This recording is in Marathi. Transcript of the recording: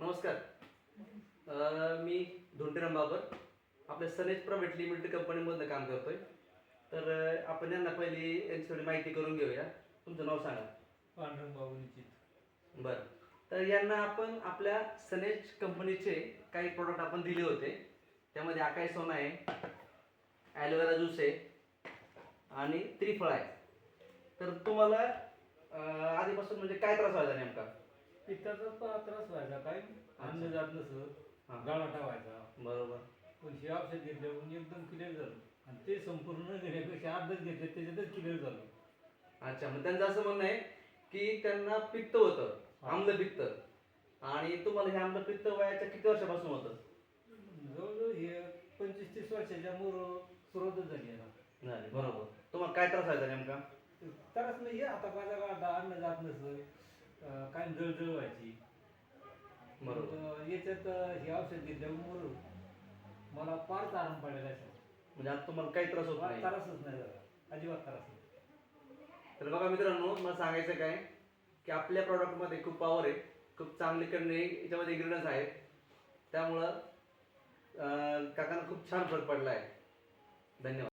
नमस्कार. मी धोंडीराम बाबर आपल्या सनेज प्रायव्हेट लिमिटेड कंपनीमधनं काम करतोय. तर आपण यांना पहिली यांची थोडी माहिती करून घेऊया. तुमचं नाव सांगा. पांढरंग बाबू निश्चित बरं. तर यांना आपण आपल्या सनेज कंपनीचे काही प्रोडक्ट आपण दिले होते. त्यामध्ये आकाई सोना आहे ॲलोवेरा ज्यूस आहे आणि त्रिफळ आहे. तर तुम्हाला आधीपासून म्हणजे काय त्रास व्हायचा नेमका? पित्ताचा प- त्रास व्हायचा. काय अन्न जात नसत हां. गळाटा व्हायचा बरोबर. पण हे औषध घेतल्यावर एकदम क्लिअर झालं. आणि ते संपूर्ण घेण्यापेक्षा अर्धच घेतले त्याच्यातच क्लिअर झालं. अच्छा मग त्यांचं असं म्हणणं आहे की त्यांना पित्त होतं आम्ल पित्त. आणि तुम्हाला हे आम्ल पित्त वयाच्या किती वर्षापासून होतं? जवळजवळ हे पंचवीस तीस वर्षाच्या मोर सुरुवातच झाली आता. नाही बरोबर. तुम्हाला काय त्रास व्हायचा नेमका? त्रास नाही आता माझ्या गाडा अन्न जात नसत काय जळजळ व्हायची बरोबर. मग याच्यात हे औषध घेतल्यावर मला फारच आराम पडलेला आहे म्हणजे आता तुम्हाला काही त्रास होत नाही. त्रासच नाही झाला. अजिबात त्रास नाही. तर बघा मित्रांनो मला सांगायचं काय की आपल्या प्रॉडक्टमध्ये खूप पॉवर आहे. खूप चांगले करणे याच्यामध्ये इन्ग्रेडियंट्स आहेत. त्यामुळं अं, काकांना खूप छान फरक पडला आहे. धन्यवाद.